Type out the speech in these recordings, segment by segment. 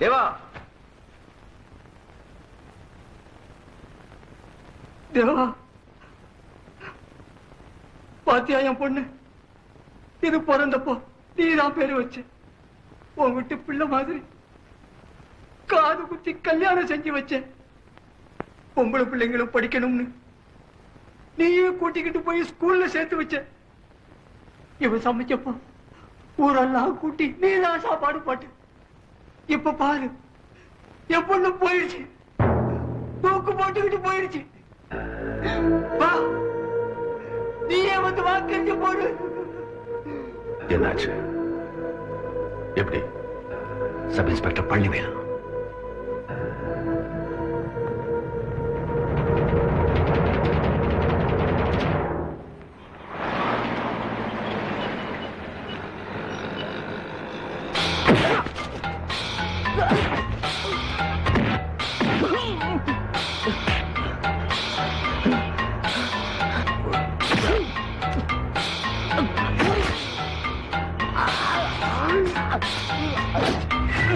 தேவா. தேவா. பாத்தியா என் பொண்ணு? இது பிறந்தப்போ நீ தான் பேரு வச்ச. உன் விட்டு பிள்ளை மாதிரி காது குத்தி கல்யாணம் செஞ்சு வச்சேன் பொம்பளை பிள்ளைங்களும் படிக்கணும்னு நீயே கூட்டிக்கிட்டு போய் ஸ்கூல்ல சேர்த்து வச்ச. இவன் சமைச்சப்போ ஊரெல்லாம் கூட்டி நீதான் சாப்பாடு பாட்டு. இப்ப பாரு. என் பொண்ணு போயிடுச்சு தூக்கு போட்டுக்கிட்டு போயிடுச்சு வா. நீயே வந்து வாக்கறிஞ்சு போடு. என்னாச்சு? எப்படி? சப் இன்ஸ்பெக்டர் பழனிவேல்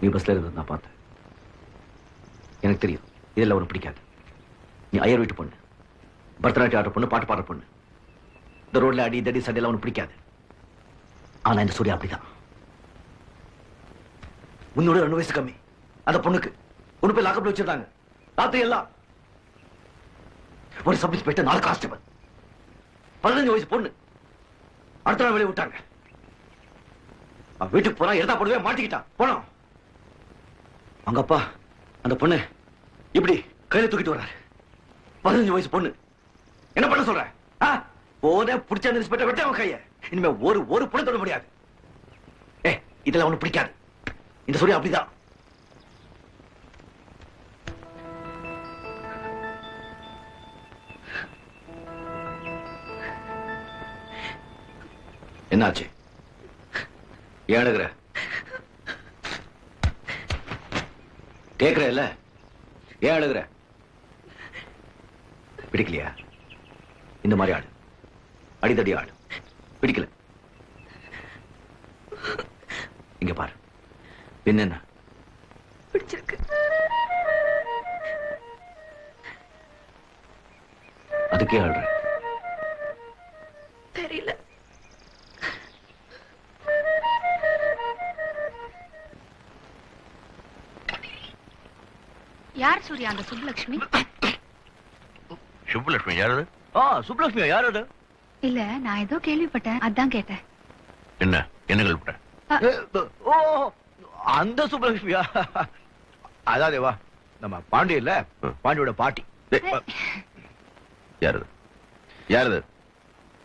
நீ பஸ்ல இருந்தது நான் பார்த்தேன். எனக்கு தெரியும். இதெல்லாம் உனக்கு பிடிக்காது. நீ ஐயர் வீட்டு பொண்ணு. பரதநாட்டியம் ஆடுற பொண்ணு பாட்டு பாடுற பொண்ணு. இந்த ரோட்ல அடி தடி சண்டையெல்லாம் உனக்கு பிடிக்காது. ஆனா இந்த சூர்யா அப்படிதான். உன்னோட ரெண்டு வயசு கம்மி. அந்த பொண்ணுக்கு. ஒன்று போய் லாக்கப்ல வச்சிருந்தாங்க. ராத்திரி எல்லாம். ஒரு சப் இன்ஸ்பெக்டர் நாலு கான்ஸ்டபிள் பதினஞ்சு வயசு பொண்ணு. அடுத்த நாள் வெளியே விட்டாங்க. அவன் வீட்டுக்கு போனா எடுத்தா போடவே மாட்டிக்கிட்டான். போனோம் அவங்க அப்பா அந்த பொண்ணு. இப்படி கையில தூக்கிட்டு வர்றாரு. பதினஞ்சு வயசு பொண்ணு. என்ன பண்ண சொல்ற? போதே பிடிச்ச அந்த இன்ஸ்பெக்டர் வெட்ட அவன் கைய. இனிமே ஒரு ஒரு பொண்ணு தொட முடியாது. ஏ இதெல்லாம் ஒண்ணு பிடிக்காது. இந்த சொல்லி அப்படிதான். என்னாச்சு? ஏன் அழுகுற? கேக்குற இல்ல ஏன் அழுகுற? பிடிக்கலையா? இந்த மாதிரி ஆடு. அடிதடி ஆடு. பிடிக்கல. இங்க பாரு. என்னென்ன பிடிச்சிருக்கு. அதுக்கே ஆடுற தெரியல. யார் சூர்யா அந்த சுப்புலட்சுமி சுப்புலட்சுமி யாரு ஆ சுப்லட்சுமியா யார் அது இல்ல நான் ஏதோ கேள்விப்பட்டேன். அதான் கேட்டேன். என்ன என்ன ஓ அந்த சுப்லட்சுமியா அதான் தேவா நம்ம பாண்டி இல்ல. பாண்டியோட பாட்டி. யாரு யாரு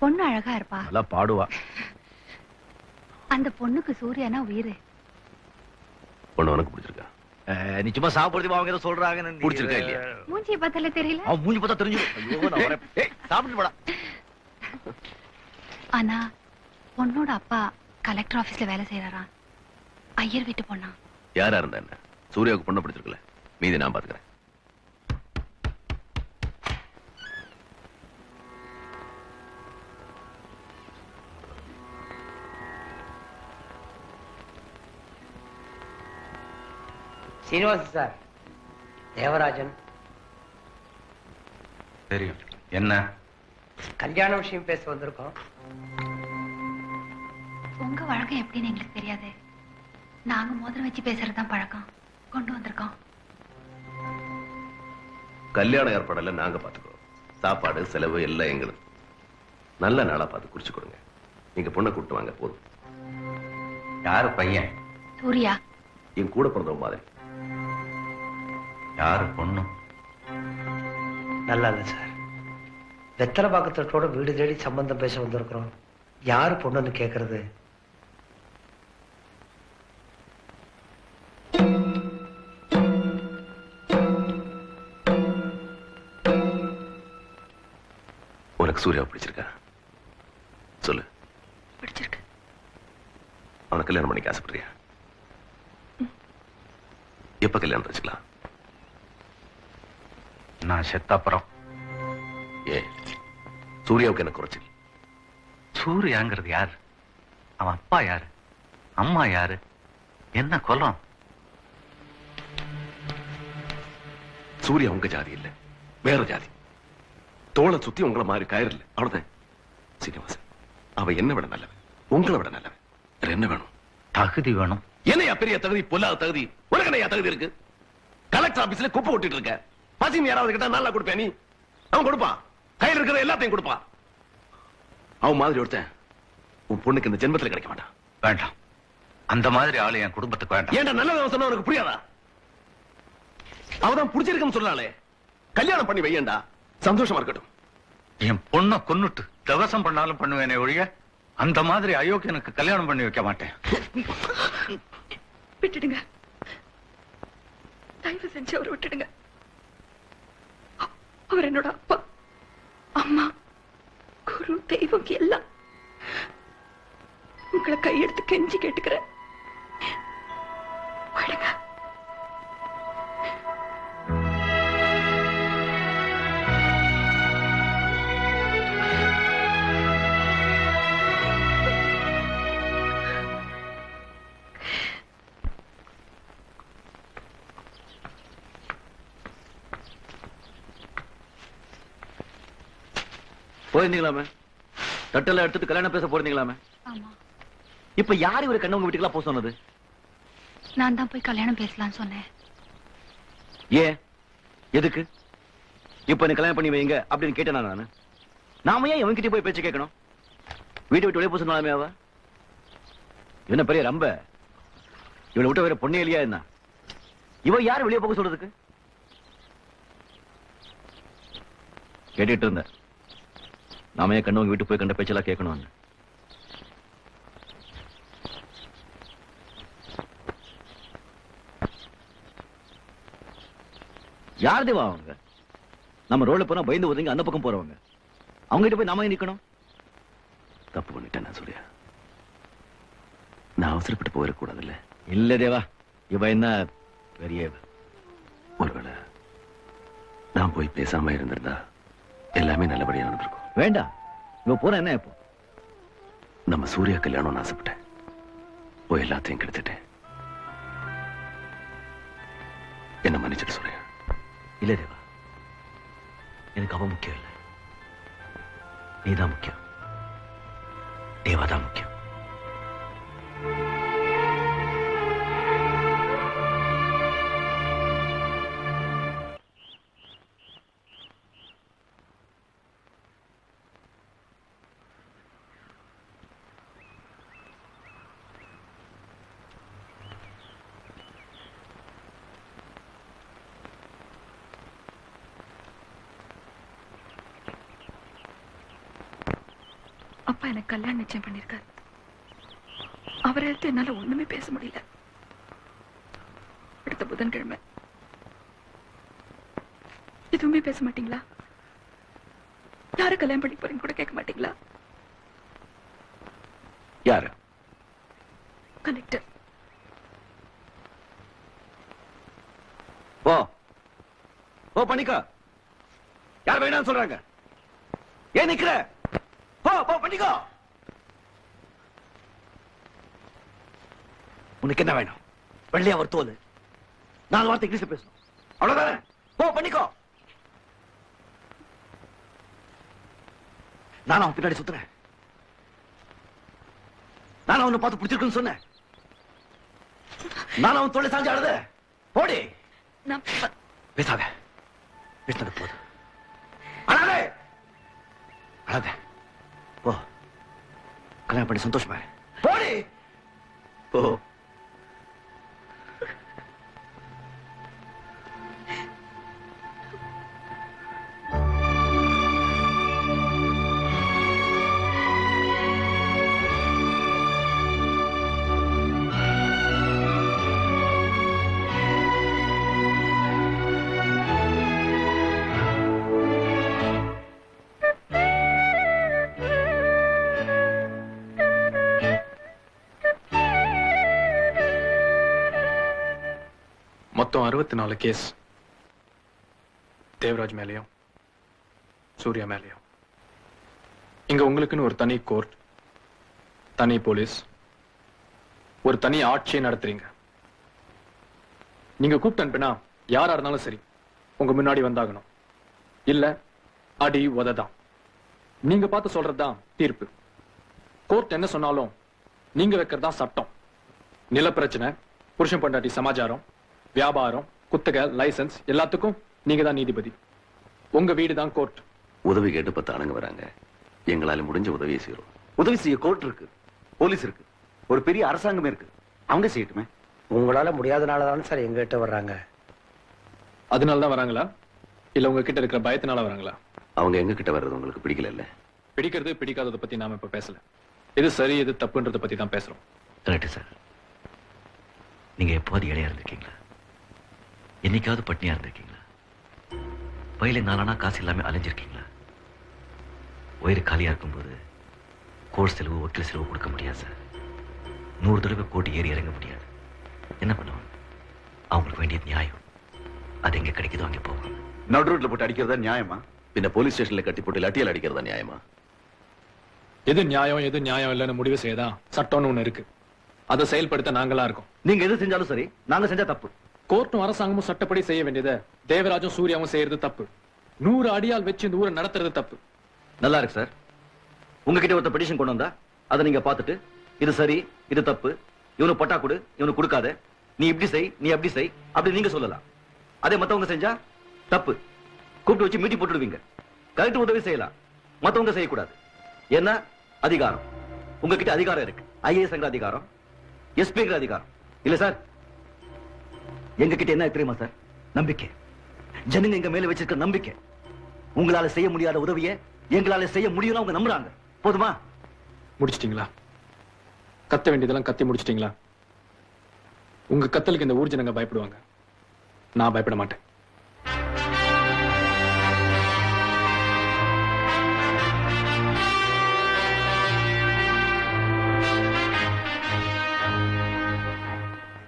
பொண்ணு அழகா இருப்பா. நல்லா பாடுவா. அந்த பொண்ணுக்கு சூர்யானா உயிரு? பொண்ணு உனக்கு பிடிச்சிருக்கா. நீ சும்மா சாப்பிடுறது அவங்க ஏதோ சொல்றாங்க பிடிச்சிருக்கா இல்லையா? மூஞ்சியை பார்த்தாலே தெரியல? அவன் மூஞ்சி பார்த்தா தெரிஞ்சு ஐயோ நான் வரேன். ஏய் சாப்பிட்டு போடா. ஆனா பொண்ணோட அப்பா கலெக்டர் ஆபீஸ்ல வேலை செய்யறாராம் ஐயர் வீட்டு பொண்ணா. யாரா இருந்தா என்ன? சூர்யாவுக்கு பொண்ணு பிடிச்சிருக்கல மீதி நான் பாத்துக்கிறேன் சீனிவாசன் சார். தேவராஜன். தெரியும். என்ன? கல்யாண விஷயம் பேச வந்திருக்கோம். உங்க வழக்கம் எப்படின்னு எங்களுக்கு தெரியாது. நாங்க மோதிரம் வச்சு பேசுறது தான் பழக்கம். கொண்டு வந்திருக்கோம். கல்யாண ஏற்பாடெல்லாம் நாங்க பாத்துக்கிறோம் சாப்பாடு செலவு எல்லாம் எங்களுக்கு. நல்ல நாளா பார்த்து குறிச்சு கொடுங்க. நீங்க பொண்ணை கூட்டு வாங்க போதும். யாரு பையன்? சூர்யா. என் கூட பிறந்தவங்க மாதிரி. யாரு பொண்ணு? நல்லா இல்லை சார். வெத்தலை பாக்கத்தோட வீடு தேடி சம்பந்தம் பேச வந்திருக்கிறோம். யாரு பொண்ணுன்னு கேக்குறது? உனக்கு சூர்யாவை பிடிச்சிருக்கா? சொல்லு. பிடிச்சிருக்கு. அவனை கல்யாணம் பண்ணிக்க ஆசைப்படுறியா? எப்ப கல்யாணம் வச்சுக்கலாம்? நான் செத்தப்புறம் ஏ சூர்யாவுக்கு என்ன குறைச்சல்? சூர்யாங்கிறது யாரு? அவன் அப்பா யாரு? அம்மா யாரு? என்ன குலம்? சூர்யா உங்க ஜாதி இல்ல வேற ஜாதி. தோளை சுத்தி உங்களை மாதிரி கயிறு இல்ல அவ்வளவுதான். சீனிவாசன் அவ என்ன விட நல்லவன் உங்களை விட நல்லவன். வேற என்ன வேணும்? தகுதி வேணும். என்னையா பெரிய தகுதி பொல்லாத தகுதி? உனக்கு என்னையா தகுதி இருக்கு? கலெக்டர் ஆபீஸ்ல குப்பை ஓட்டிட்டு இருக்க. பசின்னு யாராவது கிட்ட நல்லா கொடுப்பேன் நீ? அவன் கொடுப்பான் கையில் இருக்கிற எல்லாத்தையும் கொடுப்பான் அவன் மாதிரி ஒருத்தன் உன் பொண்ணுக்கு இந்த ஜென்மத்துல கிடைக்க மாட்டான். வேண்டாம். அந்த மாதிரி ஆளு என் குடும்பத்துக்கு வேண்டாம். ஏன்டா நல்லவன் சொன்னா உனக்கு புரியாதா? அவதான் பிடிச்சிருக்குன்னு சொன்னாலே கல்யாணம் பண்ணி வையேண்டா. சந்தோஷமா இருக்கட்டும். என் பொண்ணை கொன்னுட்டு தவசம் பண்ணாலும் பண்ணுவேனே ஒழிய அந்த மாதிரி அயோக்கியனுக்கு கல்யாணம் பண்ணி வைக்க மாட்டேன். விட்டுடுங்க. தயவு செஞ்சு அவரை விட்டுடுங்க. அவர் என்னோட அப்பா. அம்மா குரு தெய்வம் எல்லாம். உங்களை கையெடுத்து கெஞ்சி கேட்டுக்கிறேன். போயிருந்தீங்களாமே? தட்டெல்லாம் எடுத்துட்டு கல்யாணம் பேச போயிருந்தீங்களாமே? ஆமா. இப்ப யார் இவரை கண்ணவங்க வீட்டுக்கெல்லாம் போக சொன்னது? நான் தான் போய் கல்யாணம் பேசலாம்னு சொன்னேன். ஏன்? எதுக்கு? இப்ப நீ கல்யாணம் பண்ணி வைங்க அப்படின்னு கேட்டேனா நானு? நாம ஏன் இவன்கிட்ட போய் பேச்சு கேட்கணும்? வீட்டை விட்டு வெளியே போக சொன்னாலுமே அவ? என்ன பெரிய ரம்ப? இவளை விட்டு வேற பொண்ணே இல்லையா என்ன? இவ யார் வெளியே போக சொல்றதுக்கு? கேட்டுட்டு இருந்த நாம கண்ணவங்க வீட்டு போய் கண்ட பேச்செல்லாம் கேட்கணும்னு யார் தேவா அவங்க? நம்ம ரோட்ல போனா பயந்து ஒதுங்கி அந்த பக்கம் போறவங்க. அவங்க கிட்ட போய் நாம நிக்கணும்? தப்பு பண்ணிட்டேன் நான் சூர்யா. நான் அவசரப்பட்டு போயிடக்கூடாதுல்ல? இல்ல தேவா இவ என்ன பெரிய. ஒருவேளை நான் போய் பேசாம இருந்திருந்தா எல்லாமே நல்லபடியா நடந்திருக்கும். வேண்டாம் இவ போற என்ன இப்போ? நம்ம சூர்யா கல்யாணம்னு ஆசைப்பட்டேன். போய் எல்லாத்தையும் கெடுத்துட்டேன். என்ன மன்னிச்சிட்டு சூர்யா. இல்ல தேவா. எனக்கு அவ முக்கியம் இல்ல. நீதான் முக்கியம். தேவா தான் முக்கியம். அப்பா எனக்கு கல்யாணம் நிச்சயம் பண்ணிருக்காரு அவரை எடுத்து என்னால ஒண்ணுமே பேச முடியல. அடுத்த புதன்கிழமை. எதுவுமே பேச மாட்டீங்களா? யாரை கல்யாணம் பண்ணி போறீங்க கூட கேட்க மாட்டீங்களா? யாரு? கலெக்டர். போ. போ பண்ணிக்கோ யார் வேணாம்னு சொல்றாங்க? ஏன் நிக்கிற? போ போ பண்ணிக்கோ. உனக்கு என்ன வேணும்? வெள்ளையா ஒரு தோல் நாலு வார்த்தை இங்கிலீஷ்ல பேசணும். அவ்வளவுதானே? போ பண்ணிக்கோ. நான் அவன் பின்னாடி சுத்துறேன். நான் அவனை பார்த்து பிடிச்சிருக்குன்னு சொன்னேன். நான் அவன் தோலை சாஞ்சு அழுத போடி. பேசாத. பேசினது போதும். அழாதே. அழாத. போ. கல்யாணம் பண்ணி சந்தோஷமா போ. மொத்தம் அறுபத்தி நாலு கேஸ் தேவராஜ் மேலேயும் சூர்யா மேலேயும். இங்க உங்களுக்குன்னு ஒரு தனி கோர்ட் தனி போலீஸ் ஒரு தனி ஆட்சியை நடத்துறீங்க. நீங்க கூப்பிட்டு அனுப்பினா யாரா இருந்தாலும் சரி உங்க முன்னாடி வந்தாகணும். இல்ல அடி உததான். நீங்க பார்த்து சொல்றதுதான் தீர்ப்பு. கோர்ட் என்ன சொன்னாலும் நீங்க வைக்கிறதா சட்டம். நில பிரச்சனை புருஷன் பொண்டாட்டி சமாச்சாரம் வியாபாரம் குத்தகை லைசென்ஸ் எல்லாத்துக்கும் நீங்க தான் நீதிபதி. உங்க வீடு தான் கோர்ட் உதவி கேட்டு பத்து ஆளுங்க வராங்க. எங்களால முடிஞ்ச உதவியை செய்யறோம். உதவி செய்ய கோர்ட் இருக்கு. போலீஸ் இருக்கு. ஒரு பெரிய அரசாங்கமே இருக்கு. அவங்க செய்யட்டுமே. உங்களால முடியாதனால தானே சார் எங்ககிட்ட வர்றாங்க. அதனால தான் வராங்களா? இல்ல உங்க கிட்ட இருக்கிற பயத்தினால வராங்களா? அவங்க எங்க கிட்ட வர்றது உங்களுக்கு பிடிக்கல இல்ல பிடிக்கிறது பிடிக்காததை பத்தி நாம இப்ப பேசல. எது சரி எது தப்புன்றத பத்தி தான் பேசுறோம். கரெக்ட் சார் நீங்க எப்போது இடையா இருந்திருக்கீங்களா? என்னைக்காவது பட்னியா இருந்திருக்கீங்களா? வயல நாளானா காசு இல்லாம அலைஞ்சிருக்கீங்களா? வயிறு காலியா இருக்கும்போது கோர்ஸ் செலவு வக்கீல் செலவு கொடுக்க முடியாது சார். நூறு தடவை கோட்டி ஏறி இறங்க முடியாது. என்ன பண்ணுவாங்க? அவங்களுக்கு வேண்டியது நியாயம். அது எங்க கிடைக்குதோ அங்கே போவாங்க. நடு ரோட்ல போட்டு அடிக்கிறதா நியாயமா? பின்ன போலீஸ் ஸ்டேஷன்ல கட்டி போட்டு லட்டியல் அடிக்கிறதா நியாயமா? எது நியாயம் எது நியாயம் இல்லைன்னு முடிவு செய்யதான் சட்டம்னு ஒண்ணு இருக்கு. அதை செயல்படுத்த நாங்களா இருக்கோம். நீங்க எது செஞ்சாலும் சரி நாங்க செஞ்சா தப்பு. கோர்ட்டும் அரசாங்கமும் சட்டப்படி செய்ய வேண்டியதை தேவராஜும் சூர்யாவும் செய்யறது தப்பு. நூறு அடியால் வச்சு இந்த ஊரை நடத்துறது தப்பு. நல்லா இருக்கு சார். உங்ககிட்ட ஒருத்த பெட்டிஷன் கொண்டு வந்தா அதை நீங்க பார்த்துட்டு இது சரி இது தப்பு இவனுக்கு பட்டா கொடு இவனுக்கு கொடுக்காத நீ இப்படி செய் நீ அப்படி செய் அப்படி நீங்க சொல்லலாம். அதே மத்தவங்க செஞ்சா தப்பு. கூப்பிட்டு வச்சு மீட்டி போட்டுடுவீங்க. கரெக்ட் உதவி செய்யலாம். மத்தவங்க செய்யக்கூடாது. என்ன அதிகாரம். உங்ககிட்ட அதிகாரம் இருக்கு. ஐஏஎஸ் அதிகாரம். எஸ்பிங்கிற அதிகாரம். இல்ல சார் எங்க கிட்ட என்ன தெரியுமா சார்? நம்பிக்கை. ஜனங்க எங்க மேல வச்சிருக்க நம்பிக்கை. உங்களால செய்ய முடியாத உதவியை எங்களால செய்ய முடியும்னு அவங்க நம்புறாங்க. போதுமா? முடிச்சிட்டீங்களா? கத்த வேண்டியதெல்லாம் கத்தி முடிச்சிட்டீங்களா? உங்க கத்தலுக்கு இந்த ஊர் ஜனங்க பயப்படுவாங்க. நான் பயப்பட மாட்டேன்.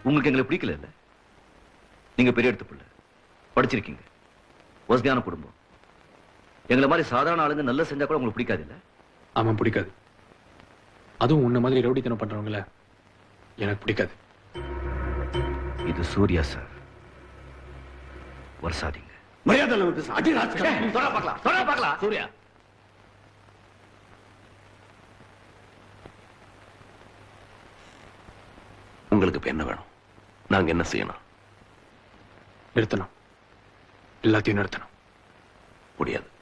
உங்களுக்கு எங்களை பிடிக்கல இல்ல? நீங்க பெரிய எடுத்து பிள்ளை. படிச்சிருக்கீங்க. வசதியான குடும்பம். எங்களை மாதிரி சாதாரண ஆளுங்க நல்ல செஞ்சா கூட உங்களுக்கு பிடிக்காது இல்ல அவன் பிடிக்காது. அதுவும் உன்ன மாதிரி ரவுடித்தனம் பண்றவங்கள எனக்கு பிடிக்காது. இது சூர்யா சார். வருஷாதீங்க. மரியாதை பார்க்கலாம் சூர்யா. உங்களுக்கு இப்ப என்ன வேணும்? நாங்க என்ன செய்யணும்? நிறுத்தணும். எல்லாத்தையும் நிறுத்தணும். முடியாது.